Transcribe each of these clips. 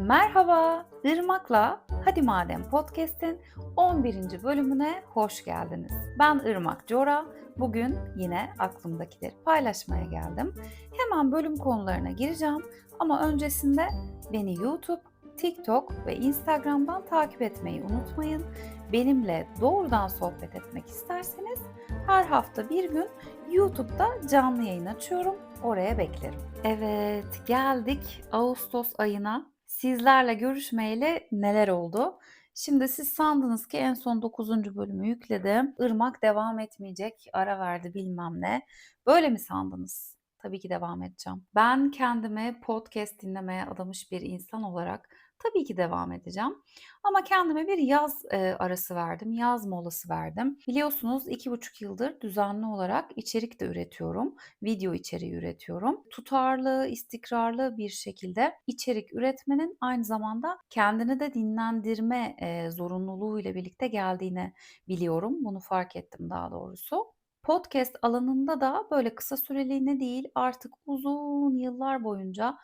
Merhaba, Irmak'la Hadi Madem Podcast'in 11. bölümüne hoş geldiniz. Ben Irmak Cora. Bugün yine aklımdakileri paylaşmaya geldim. Hemen bölüm konularına gireceğim ama öncesinde beni YouTube, TikTok ve Instagram'dan takip etmeyi unutmayın. Benimle doğrudan sohbet etmek isterseniz her hafta bir gün YouTube'da canlı yayın açıyorum. Oraya beklerim. Evet, geldik Ağustos ayına. Sizlerle görüşmeyeli neler oldu? Şimdi siz sandınız ki en son 9. bölümü yükledim. Irmak devam etmeyecek, ara verdi bilmem ne. Böyle mi sandınız? Tabii ki devam edeceğim. Ben kendimi podcast dinlemeye adamış bir insan olarak tabii ki devam edeceğim. Ama kendime bir yaz e, arası verdim, yaz molası verdim. Biliyorsunuz iki buçuk yıldır düzenli olarak içerik de üretiyorum, video içeriği üretiyorum. Tutarlı, istikrarlı bir şekilde içerik üretmenin aynı zamanda kendini de dinlendirme e, zorunluluğuyla birlikte geldiğini biliyorum. Bunu fark ettim daha doğrusu. Podcast alanında da böyle kısa süreliğine değil artık uzun yıllar boyunca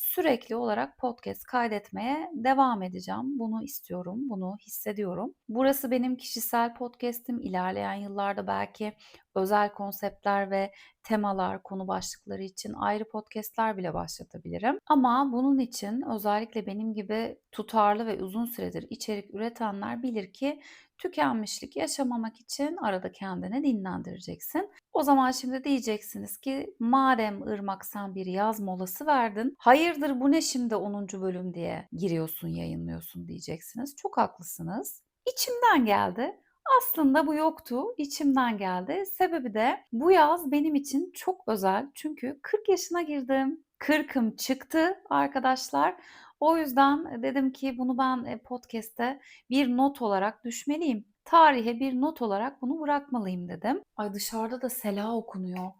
sürekli olarak podcast kaydetmeye devam edeceğim. Bunu istiyorum, bunu hissediyorum. Burası benim kişisel podcast'im. İlerleyen yıllarda belki özel konseptler ve temalar, konu başlıkları için ayrı podcast'ler bile başlatabilirim. Ama bunun için özellikle benim gibi tutarlı ve uzun süredir içerik üretenler bilir ki tükenmişlik yaşamamak için arada kendini dinlendireceksin. O zaman şimdi diyeceksiniz ki madem Irmak sen bir yaz molası verdin, hayırdır bu ne şimdi 10. bölüm diye giriyorsun, yayınlıyorsun diyeceksiniz. Çok haklısınız. İçimden geldi. Aslında bu yoktu, içimden geldi. Sebebi de bu yaz benim için çok özel. Çünkü 40 yaşına girdim. 40'ım çıktı arkadaşlar. O yüzden dedim ki bunu ben e, podcast'te bir not olarak düşmeliyim. Tarihe bir not olarak bunu bırakmalıyım dedim. Ay dışarıda da sela okunuyor.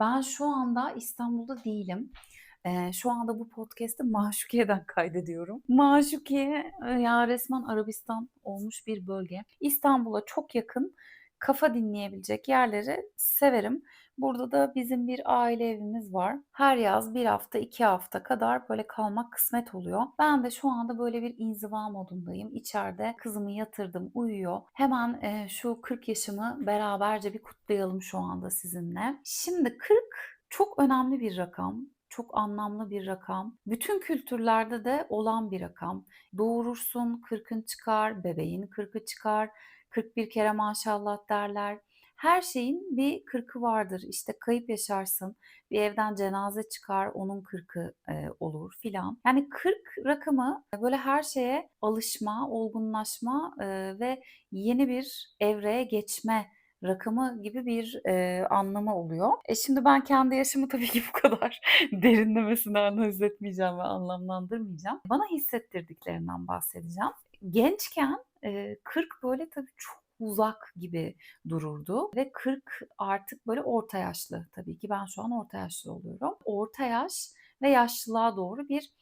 Ben şu anda İstanbul'da değilim. Ee, şu anda bu podcast'i Maşukiye'den kaydediyorum. Maşukiye ya resmen Arabistan olmuş bir bölge. İstanbul'a çok yakın kafa dinleyebilecek yerleri severim. Burada da bizim bir aile evimiz var. Her yaz bir hafta, iki hafta kadar böyle kalmak kısmet oluyor. Ben de şu anda böyle bir inziva modundayım. İçeride kızımı yatırdım, uyuyor. Hemen e, şu 40 yaşımı beraberce bir kutlayalım şu anda sizinle. Şimdi 40 çok önemli bir rakam çok anlamlı bir rakam. Bütün kültürlerde de olan bir rakam. Doğurursun, kırkın çıkar, bebeğin kırkı çıkar, 41 kere maşallah derler. Her şeyin bir kırkı vardır. İşte kayıp yaşarsın, bir evden cenaze çıkar, onun kırkı e, olur filan. Yani 40 rakamı böyle her şeye alışma, olgunlaşma e, ve yeni bir evreye geçme rakamı gibi bir e, anlamı oluyor. E şimdi ben kendi yaşımı tabii ki bu kadar derinlemesine analiz etmeyeceğim ve anlamlandırmayacağım. Bana hissettirdiklerinden bahsedeceğim. Gençken e, 40 böyle tabii çok uzak gibi dururdu ve 40 artık böyle orta yaşlı tabii ki ben şu an orta yaşlı oluyorum. Orta yaş ve yaşlılığa doğru bir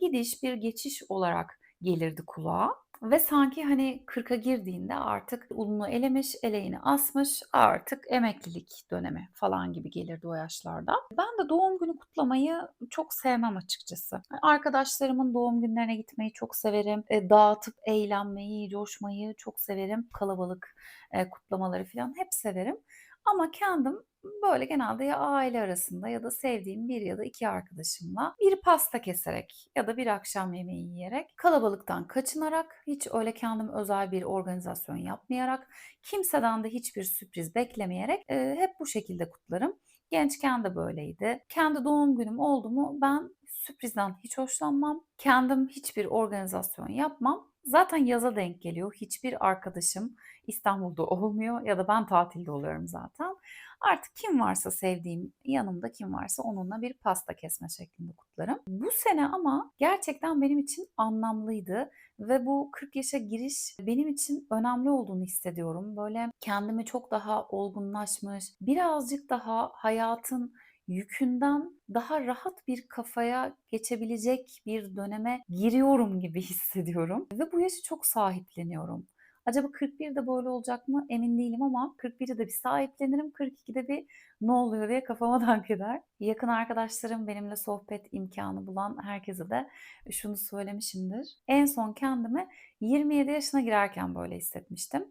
gidiş, bir geçiş olarak gelirdi kulağa. Ve sanki hani 40'a girdiğinde artık ununu elemiş, eleğini asmış, artık emeklilik dönemi falan gibi gelirdi o yaşlarda. Ben de doğum günü kutlamayı çok sevmem açıkçası. Arkadaşlarımın doğum günlerine gitmeyi çok severim. E, dağıtıp eğlenmeyi, coşmayı çok severim. Kalabalık e, kutlamaları falan hep severim. Ama kendim böyle genelde ya aile arasında ya da sevdiğim bir ya da iki arkadaşımla bir pasta keserek ya da bir akşam yemeği yiyerek kalabalıktan kaçınarak hiç öyle kendim özel bir organizasyon yapmayarak kimseden de hiçbir sürpriz beklemeyerek e, hep bu şekilde kutlarım. Gençken de böyleydi. Kendi doğum günüm oldu mu ben sürprizden hiç hoşlanmam. Kendim hiçbir organizasyon yapmam. Zaten yaza denk geliyor. Hiçbir arkadaşım İstanbul'da olmuyor ya da ben tatilde oluyorum zaten. Artık kim varsa sevdiğim, yanımda kim varsa onunla bir pasta kesme şeklinde kutlarım. Bu sene ama gerçekten benim için anlamlıydı ve bu 40 yaşa giriş benim için önemli olduğunu hissediyorum. Böyle kendimi çok daha olgunlaşmış, birazcık daha hayatın yükünden daha rahat bir kafaya geçebilecek bir döneme giriyorum gibi hissediyorum ve bu yaşı çok sahipleniyorum. Acaba 41'de böyle olacak mı emin değilim ama 41'de de bir sahiplenirim, 42'de bir ne oluyor diye kafama dank eder. Yakın arkadaşlarım, benimle sohbet imkânı bulan herkese de şunu söylemişimdir. En son kendimi 27 yaşına girerken böyle hissetmiştim.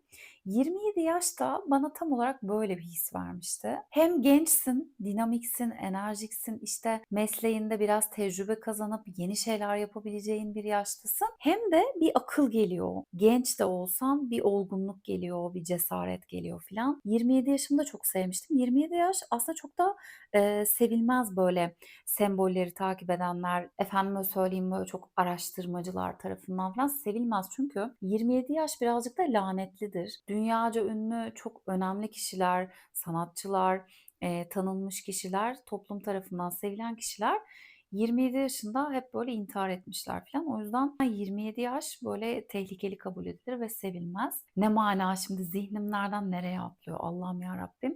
27 yaş da bana tam olarak böyle bir his vermişti. Hem gençsin, dinamiksin, enerjiksin, işte mesleğinde biraz tecrübe kazanıp yeni şeyler yapabileceğin bir yaştasın. Hem de bir akıl geliyor. Genç de olsan bir olgunluk geliyor, bir cesaret geliyor filan. 27 yaşımda çok sevmiştim. 27 yaş aslında çok da eee, sevilmez böyle sembolleri takip edenler, efendime söyleyeyim böyle çok araştırmacılar tarafından falan sevilmez. Çünkü 27 yaş birazcık da lanetlidir. Dünyaca ünlü çok önemli kişiler, sanatçılar, eee, tanınmış kişiler, toplum tarafından sevilen kişiler 27 yaşında hep böyle intihar etmişler falan. O yüzden 27 yaş böyle tehlikeli kabul edilir ve sevilmez. Ne mana şimdi zihnim nereden nereye atlıyor Allah'ım ya Rabbim.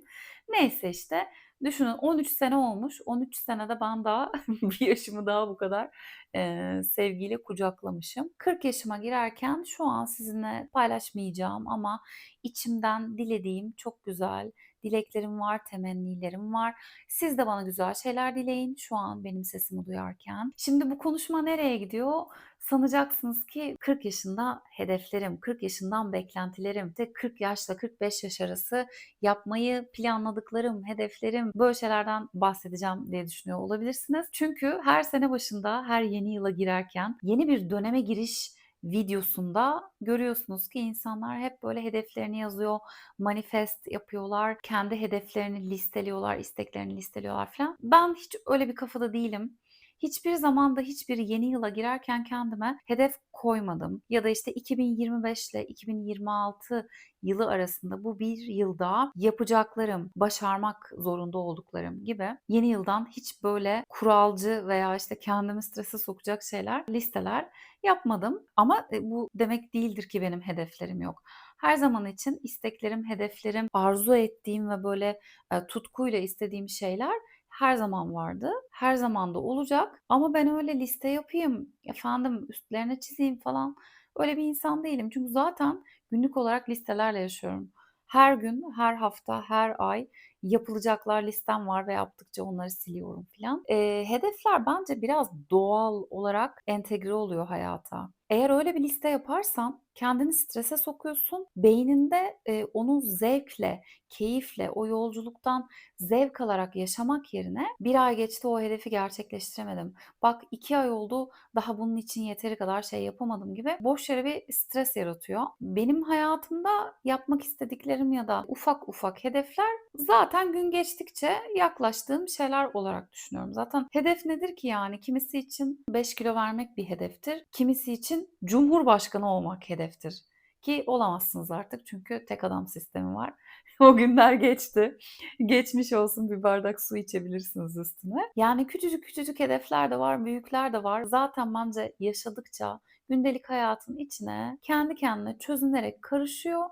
Neyse işte düşünün 13 sene olmuş. 13 senede ben daha bir yaşımı daha bu kadar eee, sevgiyle kucaklamışım. 40 yaşıma girerken şu an sizinle paylaşmayacağım ama içimden dilediğim çok güzel dileklerim var, temennilerim var. Siz de bana güzel şeyler dileyin şu an benim sesimi duyarken. Şimdi bu konuşma nereye gidiyor? Sanacaksınız ki 40 yaşında hedeflerim, 40 yaşından beklentilerim, işte 40 yaşla 45 yaş arası yapmayı planladıklarım, hedeflerim, böyle şeylerden bahsedeceğim diye düşünüyor olabilirsiniz. Çünkü her sene başında, her yeni yıla girerken yeni bir döneme giriş videosunda görüyorsunuz ki insanlar hep böyle hedeflerini yazıyor, manifest yapıyorlar, kendi hedeflerini listeliyorlar, isteklerini listeliyorlar falan. Ben hiç öyle bir kafada değilim. Hiçbir zamanda hiçbir yeni yıla girerken kendime hedef koymadım. Ya da işte 2025 ile 2026 yılı arasında bu bir yılda yapacaklarım, başarmak zorunda olduklarım gibi yeni yıldan hiç böyle kuralcı veya işte kendimi strese sokacak şeyler, listeler yapmadım. Ama e, bu demek değildir ki benim hedeflerim yok. Her zaman için isteklerim, hedeflerim, arzu ettiğim ve böyle e, tutkuyla istediğim şeyler her zaman vardı. Her zaman da olacak. Ama ben öyle liste yapayım, efendim üstlerine çizeyim falan öyle bir insan değilim. Çünkü zaten günlük olarak listelerle yaşıyorum. Her gün, her hafta, her ay yapılacaklar listem var ve yaptıkça onları siliyorum filan. Eee, hedefler bence biraz doğal olarak entegre oluyor hayata. Eğer öyle bir liste yaparsan kendini strese sokuyorsun. Beyninde, eee, onu zevkle, keyifle, o yolculuktan zevk alarak yaşamak yerine "1 ay geçti, o hedefi gerçekleştiremedim. Bak 2 ay oldu, daha bunun için yeteri kadar şey yapamadım." gibi boş yere bir stres yaratıyor. Benim hayatımda yapmak istediklerim ya da ufak ufak hedefler zaten gün geçtikçe yaklaştığım şeyler olarak düşünüyorum. Zaten hedef nedir ki yani? Kimisi için 5 kilo vermek bir hedeftir. Kimisi için cumhurbaşkanı olmak hedeftir. Ki olamazsınız artık çünkü tek adam sistemi var. O günler geçti. Geçmiş olsun bir bardak su içebilirsiniz üstüne. Yani küçücük küçücük hedefler de var, büyükler de var. Zaten bence yaşadıkça gündelik hayatın içine kendi kendine çözünerek karışıyor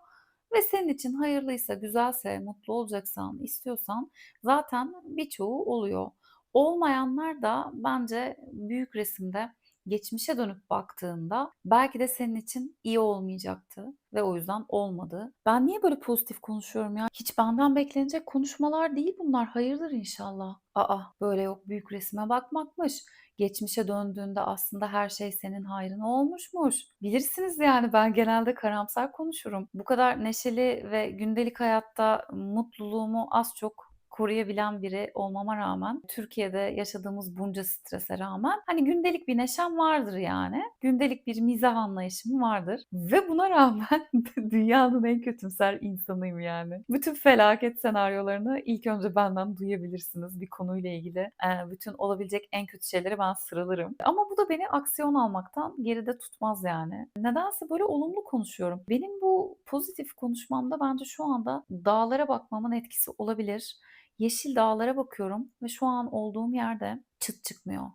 ve senin için hayırlıysa, güzelse, mutlu olacaksan, istiyorsan zaten birçoğu oluyor. Olmayanlar da bence büyük resimde geçmişe dönüp baktığında belki de senin için iyi olmayacaktı ve o yüzden olmadı. Ben niye böyle pozitif konuşuyorum ya? Hiç benden beklenecek konuşmalar değil bunlar. Hayırdır inşallah. Aa, böyle yok büyük resme bakmakmış. Geçmişe döndüğünde aslında her şey senin hayrına olmuşmuş. Bilirsiniz yani ben genelde karamsar konuşurum. Bu kadar neşeli ve gündelik hayatta mutluluğumu az çok koruyabilen biri olmama rağmen, Türkiye'de yaşadığımız bunca strese rağmen hani gündelik bir neşem vardır yani. Gündelik bir mizah anlayışım vardır ve buna rağmen dünyanın en kötümser insanıyım yani. Bütün felaket senaryolarını ilk önce benden duyabilirsiniz bir konuyla ilgili. Eee, bütün olabilecek en kötü şeyleri ben sıralarım. Ama bu da beni aksiyon almaktan geride tutmaz yani. Nedense böyle olumlu konuşuyorum. Benim bu pozitif konuşmamda bence şu anda dağlara bakmamın etkisi olabilir. Yeşil dağlara bakıyorum ve şu an olduğum yerde çıt çıkmıyor.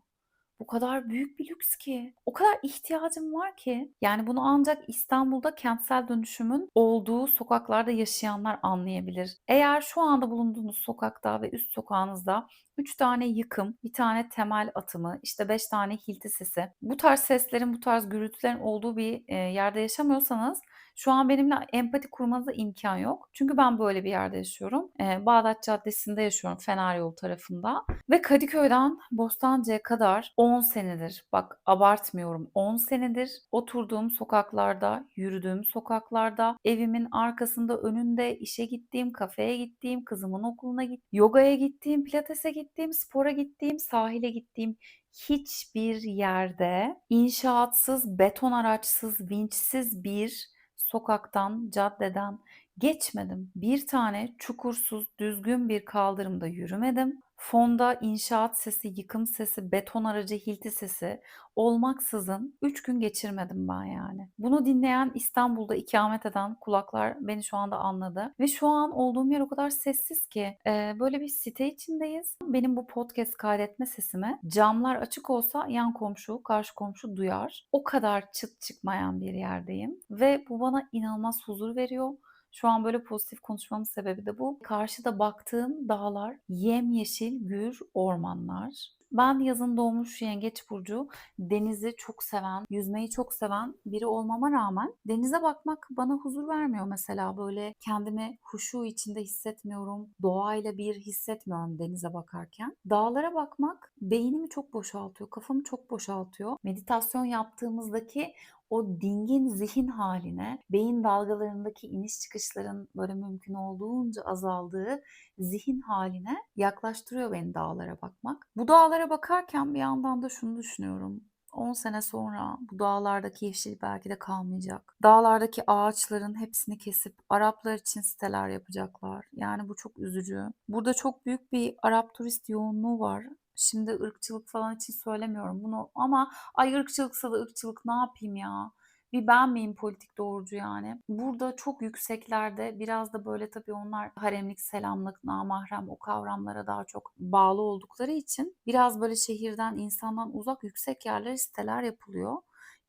Bu kadar büyük bir lüks ki. O kadar ihtiyacım var ki. Yani bunu ancak İstanbul'da kentsel dönüşümün olduğu sokaklarda yaşayanlar anlayabilir. Eğer şu anda bulunduğunuz sokakta ve üst sokağınızda 3 tane yıkım, 1 tane temel atımı, işte 5 tane hilti sesi. Bu tarz seslerin, bu tarz gürültülerin olduğu bir, eee, yerde yaşamıyorsanız şu an benimle empati kurmanıza imkân yok. Çünkü ben böyle bir yerde yaşıyorum. Eee, Bağdat Caddesi'nde yaşıyorum, Fener Yolu tarafında ve Kadıköy'den Bostancı'ya kadar 10 senedir, bak abartmıyorum, 10 senedir oturduğum sokaklarda, yürüdüğüm sokaklarda, evimin arkasında, önünde, işe gittiğim, kafeye gittiğim, kızımın okuluna git yogaya gittiğim, pilatese gittiğim, spora gittiğim, sahile gittiğim hiçbir yerde inşaatsız, beton araçsız, vinçsiz bir sokaktan, caddeden geçmedim. Bir tane çukursuz, düzgün bir kaldırımda yürümedim. Fonda inşaat sesi, yıkım sesi, beton aracı hilti sesi olmaksızın 3 gün geçirmedim ben yani. Bunu dinleyen, İstanbul'da ikamet eden kulaklar beni şu anda anladı ve şu an olduğum yer o kadar sessiz ki, eee, böyle bir site içindeyiz. Benim bu podcast kaydetme sesimi camlar açık olsa yan komşu, karşı komşu duyar. O kadar çıt çıkmayan bir yerdeyim ve bu bana inanılmaz huzur veriyor. Şu an böyle pozitif konuşmamın sebebi de bu. Karşıda baktığım dağlar yemyeşil gür ormanlar. Ben yazın doğmuş Yengeç burcu, denizi çok seven, yüzmeyi çok seven biri olmama rağmen denize bakmak bana huzur vermiyor mesela. Böyle kendimi huşu içinde hissetmiyorum, doğayla bir hissetmiyorum denize bakarken. Dağlara bakmak beynimi çok boşaltıyor, kafamı çok boşaltıyor. Meditasyon yaptığımızdaki o dingin zihin haline, beyin dalgalarındaki iniş çıkışların böyle mümkün olduğunca azaldığı zihin haline yaklaştırıyor beni dağlara bakmak. Bu dağlara bakarken bir yandan da şunu düşünüyorum. 10 sene sonra bu dağlardaki yeşil belki de kalmayacak. Dağlardaki ağaçların hepsini kesip Araplar için siteler yapacaklar. Yani bu çok üzücü. Burada çok büyük bir Arap turist yoğunluğu var. Şimdi ırkçılık falan için söylemiyorum bunu ama ay ırkçılıksa da ırkçılık ne yapayım ya? Bir ben miyim politik doğrucu yani? Burada çok yükseklerde biraz da böyle tabii onlar haremlik, selamlık, namahrem o kavramlara daha çok bağlı oldukları için biraz böyle şehirden, insandan uzak yüksek yerlere siteler yapılıyor.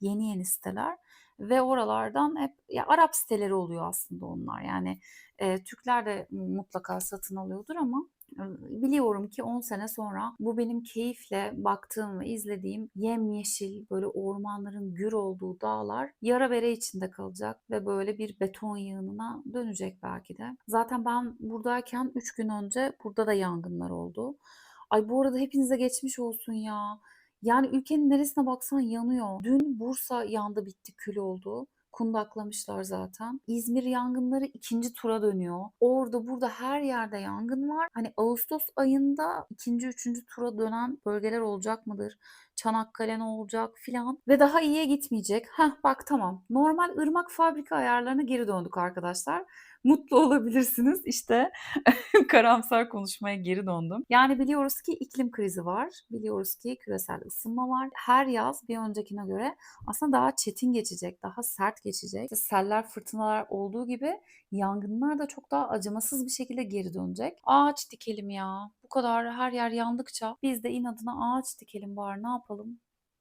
Yeni yeni siteler ve oralardan hep ya Arap siteleri oluyor aslında onlar. Yani, eee, Türkler de mutlaka satın alıyordur ama Biliyorum ki 10 sene sonra bu benim keyifle baktığım ve izlediğim yemyeşil, böyle ormanların gür olduğu dağlar yara bere içinde kalacak ve böyle bir beton yığınına dönecek belki de. Zaten ben buradayken 3 gün önce burada da yangınlar oldu. Ay bu arada hepinize geçmiş olsun ya. Yani ülkenin neresine baksan yanıyor. Dün Bursa yandı bitti kül oldu kundaklamışlar zaten. İzmir yangınları ikinci tura dönüyor. Orada burada her yerde yangın var. Hani Ağustos ayında ikinci, üçüncü tura dönen bölgeler olacak mıdır? Çanakkale ne olacak filan ve daha iyiye gitmeyecek. Heh bak tamam. Normal ırmak fabrika ayarlarına geri döndük arkadaşlar mutlu olabilirsiniz. İşte karamsar konuşmaya geri döndüm. Yani biliyoruz ki iklim krizi var. Biliyoruz ki küresel ısınma var. Her yaz bir öncekine göre aslında daha çetin geçecek, daha sert geçecek. İşte seller, fırtınalar olduğu gibi yangınlar da çok daha acımasız bir şekilde geri dönecek. Ağaç dikelim ya. Bu kadar her yer yandıkça biz de inadına ağaç dikelim var ne yapalım?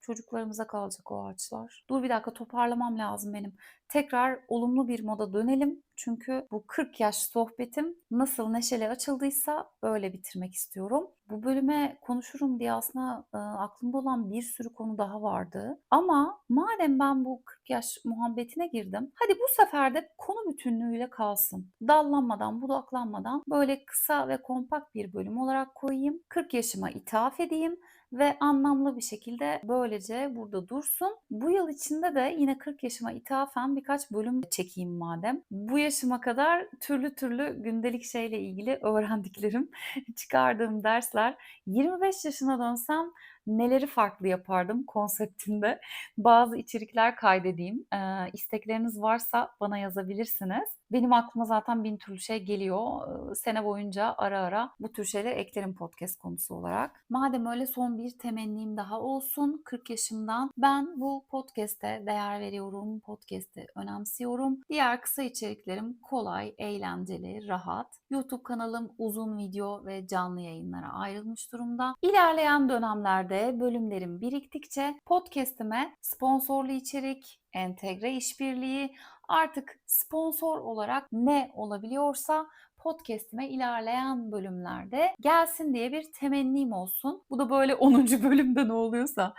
Çocuklarımıza kalacak o ağaçlar. Dur bir dakika toparlamam lazım benim. Tekrar olumlu bir moda dönelim. Çünkü bu 40 yaş sohbetim nasıl neşeli açıldıysa öyle bitirmek istiyorum. Bu bölüme konuşurum diye aslında e, aklımda olan bir sürü konu daha vardı. Ama madem ben bu 40 yaş muhabbetine girdim, hadi bu sefer de konu bütünlüğüyle kalsın. Dallanmadan, budaklanmadan böyle kısa ve kompakt bir bölüm olarak koyayım. 40 yaşıma ithaf edeyim ve anlamlı bir şekilde böylece burada dursun. Bu yıl içinde de yine 40 yaşıma ithafen birkaç bölüm çekeyim madem. Bu yaşıma kadar türlü türlü gündelik şeyle ilgili öğrendiklerim, çıkardığım dersler. 25 yaşına dönsem neleri farklı yapardım konseptinde bazı içerikler kaydedeyim. Ee, istekleriniz varsa bana yazabilirsiniz. Benim aklıma zaten bin türlü şey geliyor. Sene boyunca ara ara bu tür şeyler eklerim podcast konusu olarak. Madem öyle son bir temennim daha olsun 40 yaşımdan. Ben bu podcast'e değer veriyorum. Podcast'i önemsiyorum. Diğer kısa içeriklerim kolay, eğlenceli, rahat. YouTube kanalım uzun video ve canlı yayınlara ayrılmış durumda. İlerleyen dönemlerde bölümlerim biriktikçe podcast'ime sponsorlu içerik, entegre işbirliği, artık sponsor olarak ne olabiliyorsa podcast'ime ilerleyen bölümlerde gelsin diye bir temennim olsun. Bu da böyle 10. bölümde ne oluyorsa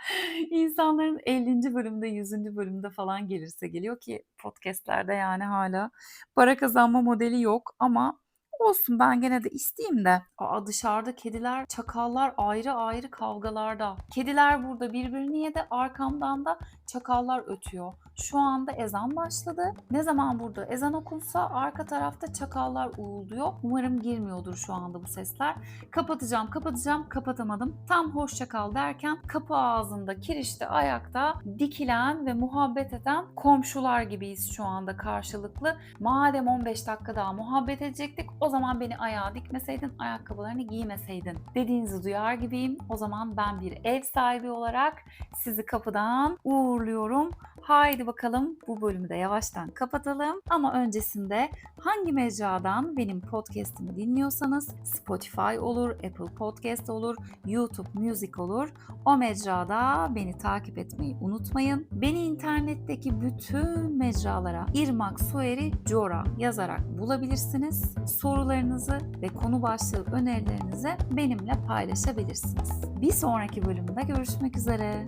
insanların 50. bölümde 100. bölümde falan gelirse geliyor ki podcast'lerde yani hala para kazanma modeli yok ama olsun ben gene de isteyeyim de. Aa, dışarıda kediler, çakallar ayrı ayrı kavgalarda. Kediler burada birbirini yedi, arkamdan da çakallar ötüyor. Şu anda ezan başladı. Ne zaman burada ezan okunsa arka tarafta çakallar uğulduyor. Umarım girmiyordur şu anda bu sesler. Kapatacağım, kapatacağım, kapatamadım. Tam hoşça kal derken kapı ağzında, kirişte, ayakta dikilen ve muhabbet eden komşular gibiyiz şu anda karşılıklı. Madem 15 dakika daha muhabbet edecektik o zaman beni ayağa dikmeseydin, ayakkabılarını giymeseydin dediğinizi duyar gibiyim. O zaman ben bir ev sahibi olarak sizi kapıdan uğurluyorum. Haydi bakalım bu bölümü de yavaştan kapatalım. Ama öncesinde hangi mecradan benim podcast'imi dinliyorsanız Spotify olur, Apple Podcast olur, YouTube Music olur. O mecrada beni takip etmeyi unutmayın. Beni internetteki bütün mecralara İrmak Sueri Cora yazarak bulabilirsiniz. Sorularınızı ve konu başlığı önerilerinizi benimle paylaşabilirsiniz. Bir sonraki bölümde görüşmek üzere.